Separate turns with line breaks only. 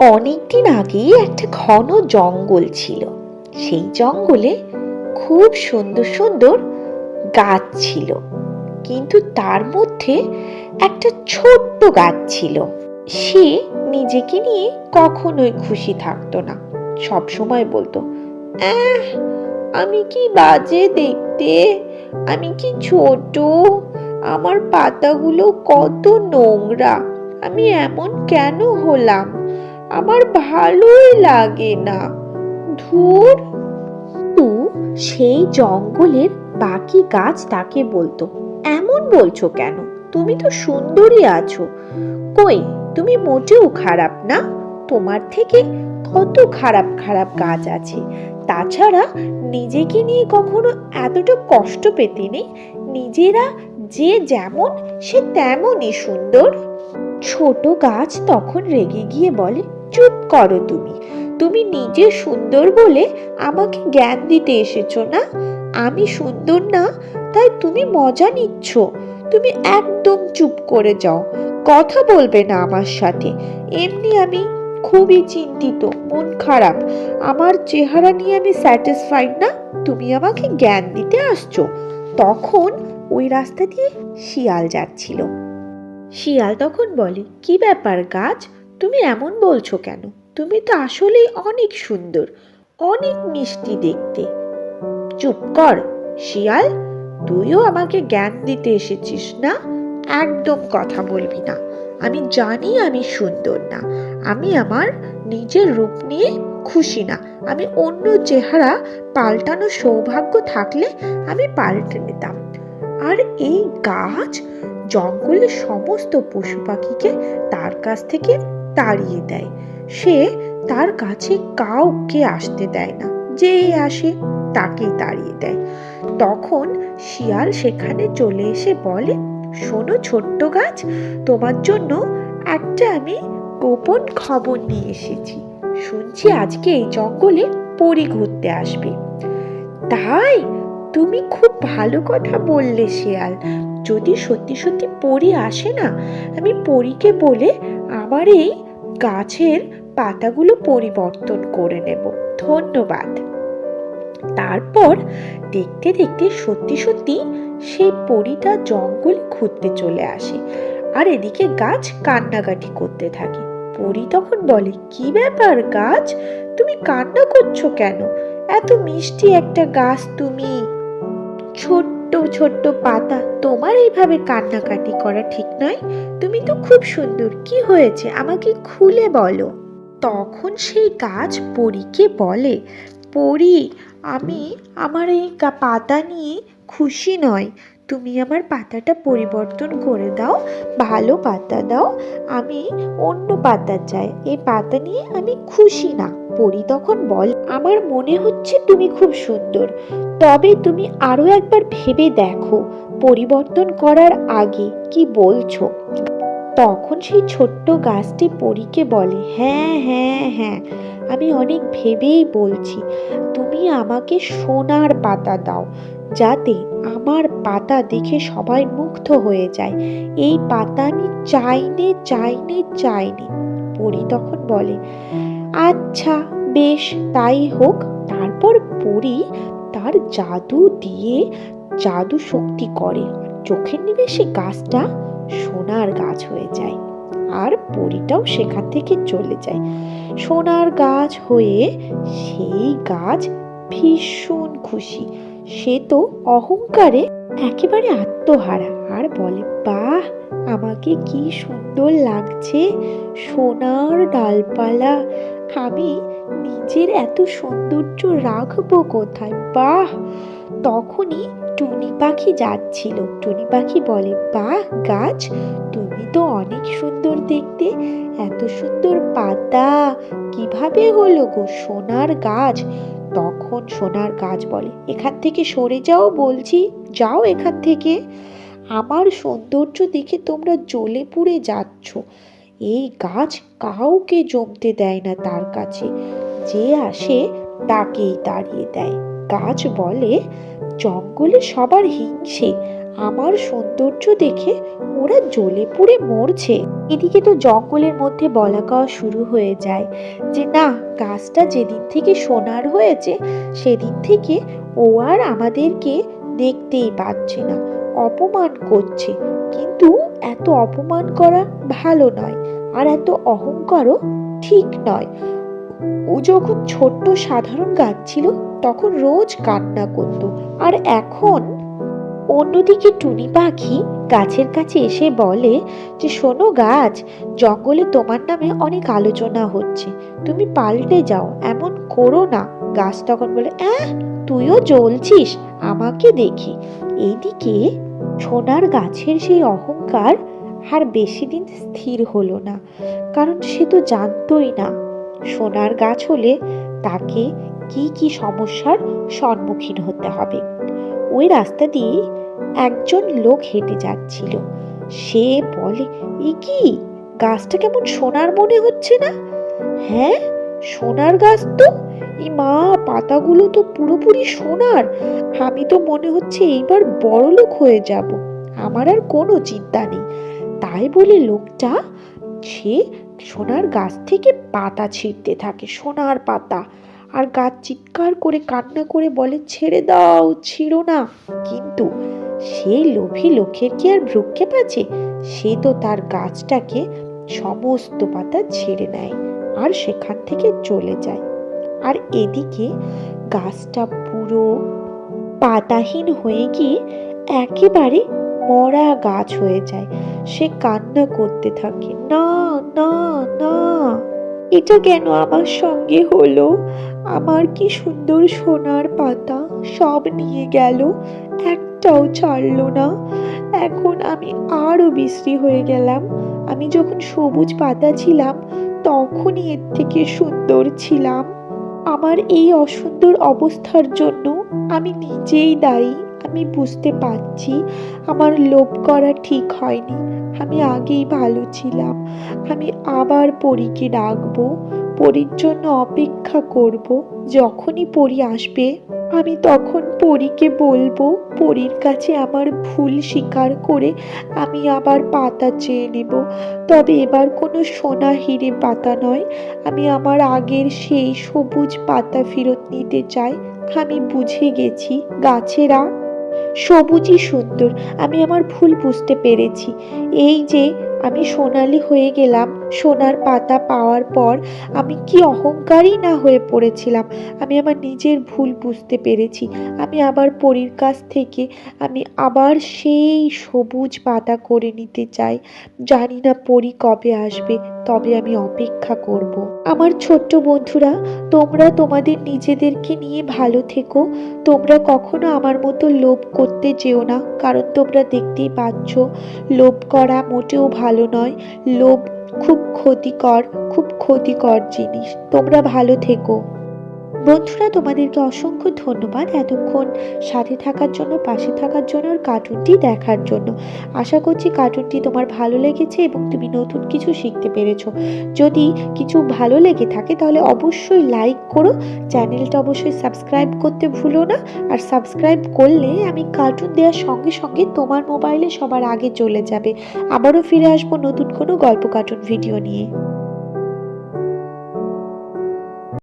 অনেকদিন আগেই একটা ঘন জঙ্গল ছিল। সেই জঙ্গলে খুব সুন্দর সুন্দর গাছ ছিল। কিন্তু তার মধ্যে একটা ছোট্ট গাছ ছিল। সে নিজেকে নিয়ে কখনোই খুশি থাকতো না। সব সময় বলতো "আহ, আমি কি বাজে দেখতে? আমি কি ছোট? আমার পাতাগুলো কত নোংরা। আমি এমন কেন হলাম? আমার ভালোই লাগে না। ধুর। তু সেই জঙ্গলের বাকি গাছ তাকে বলতো, এমন বলছো কেন? তুমি তো সুন্দরী আছো। কই, তুমি মোটেও খারাপ না? তোমার থেকে কত খারাপ খারাপ গাছ আছে। তাছাড়া নিজেকে নিয়ে কখনো এতটা কষ্ট পেতে নেই। নিজেরা যে যেমন, সে তেমনই সুন্দর। ছোট গাছ তখন রেগে গিয়ে বলে চুপ করো তুমি। তুমি নিজে সুন্দর বলে আমাকে জ্ঞান দিতে এসেছ না? আমি সুন্দর না, তাই তুমি মজা নিচ্ছ। তুমি একদম চুপ করে যাও। কথা বলবে না আমার সাথে। এমনি আমি খুবই চিন্তিত, মন খারাপ। আমার চেহারা নিয়ে আমি স্যাটিসফাইড না? তুমি আমাকে জ্ঞান দিতে আসছো। তখন ওই রাস্তা দিয়ে শিয়াল যাচ্ছিল। শিয়াল তখন বলে, কি ব্যাপার গাছ? তুমি এমন বলছো কেন? তুমি তো আসলেই অনেক সুন্দর, অনেক মিষ্টি দেখতে। চুপ কর, শিয়াল, তুইও আমাকে জ্ঞান দিতে এসেছিস না? একদম কথা বলবি না। আমি জানি আমি সুন্দর না। আমি আমার নিজের রূপ নিয়ে খুশি না। আমি অন্য চেহারা পাল্টানোর সৌভাগ্য থাকলে আমি পাল্টে নিতাম। আর এই গাছ জঙ্গলের সমস্ত পশু পাখিকে তার কাছ থেকে তাড়িয়ে দেয়। সে তার কাছে কাউকে আসতে দেয় না। যে আসে তাকেই তাড়িয়ে দেয়। তখন শিয়াল সেখানে চলে এসে বলে, শোনো ছোট্ট গাছ, তোমার জন্য একটা আমি গোপন খবর নিয়ে এসেছি। শুনছি আজকে এই জঙ্গলে পরি ঘুরতে আসবে। তাই তুমি খুব ভালো কথা বললে শিয়াল। যদি সত্যি সত্যি পরি আসে না, আমি পরীকে বলে আমার এই গাছের পাতাগুলো পরিবর্তন করে নেব। ধন্যবাদ। তারপর দেখতে দেখতে সত্যি সত্যি সেই পরিটা জঙ্গলে ঘুরতে চলে আসে আর এদিকে গাছ কান্নাকাটি করতে থাকে। পরি তখন বলে, কি ব্যাপার গাছ? তুমি কান্না করছ কেন? এত মিষ্টি একটা গাছ তুমি। ছোট্ট ছোট্ট ছোট্ট পাতা তোমার এইভাবে কান্নাকাটি করা ঠিক নয়? তুমি তো খুব সুন্দর। কি হয়েছে? আমাকে খুলে বলো। তখন সেই গাছ পরীকে বলে, পরি, আমি আমার এই পাতা নিয়ে খুশি নয়। তুমি আমার পাতাটা পরিবর্তন করে দাও, ভালো পাতা দাও, আমি অন্য পাতা চাই। এই পাতা নিয়ে আমি খুশি না পরি তখন বল। আমার মনে হচ্ছে তুমি খুব সুন্দর। তবে তুমি আরও একবার ভেবে দেখো, পরিবর্তন করার আগে কি বলছো? তখন সেই ছোট্ট গাছটি পরীকে বলে হ্যাঁ হ্যাঁ হ্যাঁ আমি অনেক ভেবেই বলছি। তুমি আমাকে সোনার পাতা দাও যাতে আমার পাতা দেখে সবাই মুগ্ধ হয়ে যায়। এই পাতা আমি চাইনে চাইনে, চাইনি, পরি তখন বলে আচ্ছা বেশ, তাই হোক। তারপর পরি তার জাদু দিয়ে জাদু শক্তি করে। চোখের নিমেষে গাছটা সোনার গাছ হয়ে যায় আর পরিটাও সেখান থেকে চলে যায়। সোনার গাছ হয়ে সেই গাছ ভীষণ খুশি। সে তো অহংকারে একেবারে আত্মহারা। আর বলে, বাহ, আমাকে কি সুন্দর লাগছে। সোনার ডালপালা। আমি নিজের এত সৌন্দর্য রাখব কোথায়? বাহ! তখনই টুনি পাখি যাচ্ছিল। টুনি পাখি বলে, বাহ, গাছ, তুমি তো অনেক সুন্দর দেখতে। এত সুন্দর পাতা। কীভাবে হলো গো সোনার গাছ? তখন সোনার গাছ বলে। এখান থেকে সরে যাও বলছি, যাও এখান থেকে। আমার সৌন্দর্য দেখে তোমরা জ্বলে পুড়ে যাচ্ছ। এই গাছ কাউকে জমতে দেয় না তার কাছে। যে আসে তাকেই দাঁড়িয়ে দেয়। গাছ বলে, জঙ্গলে সবার হিংসে। আমার সৌন্দর্য দেখে ওরা জ্বলে পুড়ে মরছে। এদিকে তো জঙ্গলের মধ্যে বলা কওয়া শুরু হয়ে যায় যে, না, গাছটা যেদিন থেকে সোনার হয়েছে, সেদিন থেকে ও আর আমাদেরকে দেখতেই পাচ্ছে না। অপমান করছে। কিন্তু এত অপমান করা ভালো নয় আর এত অহংকারও ঠিক নয়। ও যখন ছোট্ট সাধারণ গাছ ছিল, তখন রোজ কান্না করত। আর এখন অন্যদিকে টুনি পাখি গাছের কাছে এসে বলে যে, শোনো গাছ, জঙ্গলে তোমার নামে অনেক আলোচনা হচ্ছে। তুমি পাল্টে যাও, এমন করো না। গাছ তখন বলে, অ্যাঁ, তুইও জ্বলছিস? আমাকে দেখি। এইদিকে সোনার গাছের সেই অহংকার আর বেশি দিন স্থির হলো না, কারণ সে তো জানতই না সোনার গাছ হলে তাকে কি কি সমস্যার সম্মুখীন হতে হবে। ওই রাস্তা দিয়ে একজন লোক হেঁটে যাচ্ছিল। সে বলে, এ কি? গাছটা কেমন সোনার মনে হচ্ছে না? হ্যাঁ সোনার গাছ তো? এই মা, পাতাগুলো তো পুরোপুরি সোনার। আমি তো মনে হচ্ছে এইবার বড় লোক হয়ে যাব। আমার আর কোনো চিন্তা নেই। তাই বলে লোকটা, সে সোনার গাছ থেকে পাতা ছিঁড়তে থাকে, সোনার পাতা। আর গাছ চিৎকার করে কান্না করে বলে, ছেড়ে দাও, ছিঁড়ো না। কিন্তু সেই লোভী লোকের কি আর ভ্রুক্ষেপ আছে? সে তো তার গাছটাকে সমস্ত পাতা ছেড়ে নেয় আর সেখান থেকে চলে যায়। আর এদিকে গাছটা পুরো পাতাহীন হয়ে গিয়ে একেবারে মরা গাছ হয়ে যায়। সে কান্না করতে থাকে, না না না। এটা কেন আমার সঙ্গে হলো? আমার কি সুন্দর সোনার পাতা সব নিয়ে গেল, একটাও ছাড়লো না। এখন আমি আরও বিশ্রী হয়ে গেলাম। আমি যখন সবুজ পাতা ছিলাম, তখনই এর থেকে সুন্দর ছিলাম। আমার এই অসুন্দর অবস্থার জন্য আমি নিজেই দায়ী। আমি বুঝতে পারছি আমার লোভ করা ঠিক হয়নি। আমি আগেই ভালো ছিলাম। আমি আবার পরীকে ডাকবো, পরীর জন্য অপেক্ষা করব। যখনই পরী আসবে, আমি তখন পরীকে বলব, পরীর কাছে আমার ভুল স্বীকার করে আমি আবার পাতা চেয়ে নেব। তবে এবার কোনো সোনা হিরে পাতা নয়। আমি আমার আগের সেই সবুজ পাতা ফেরত নিতে চাই। আমি বুঝে গেছি, গাছেরা সবুজই সুন্দর আমি আমার ভুল বুঝতে পেরেছি। এই যে আমি সোনালি হয়ে গেলাম, সোনার পাতা পাওয়ার পর আমি কি অহংকারী না হয়ে পড়েছিলাম? আমি আমার নিজের ভুল বুঝতে পেরেছি। আমি আবার পরীর কাছ থেকে আমি আবার সেই সবুজ পাতা করে নিতে চাই। জানি না পরী কবে আসবে, তবে আমি অপেক্ষা করব। আমার ছোট্ট বন্ধুরা, তোমরা তোমাদের নিজেদেরকে নিয়ে ভালো থেকো। তোমরা কখনো আমার মতো লোভ করতে যেও না, কারণ তোমরা দেখতেই পাচ্ছ, লোভ করা মোটেও ভালো নয়। লোভ খুব ক্ষতিকর খুব ক্ষতিকর জিনিস। তোমরা ভালো থেকো। বন্ধুরা, তোমাদেরকে অসংখ্য ধন্যবাদ এতক্ষণ সাথে থাকার জন্য, পাশে থাকার জন্য আর কার্টুনটি দেখার জন্য। আশা করছি কার্টুনটি তোমার ভালো লেগেছে এবং তুমি নতুন কিছু শিখতে পেরেছ। যদি কিছু ভালো লেগে থাকে, তাহলে অবশ্যই লাইক করো। চ্যানেলটা অবশ্যই সাবস্ক্রাইব করতে ভুলো না। আর সাবস্ক্রাইব করলে আমি কার্টুন দেওয়ার সঙ্গে সঙ্গে তোমার মোবাইলে সবার আগে চলে যাবে। আবারও ফিরে আসব নতুন কোনো গল্প কার্টুন ভিডিও নিয়ে।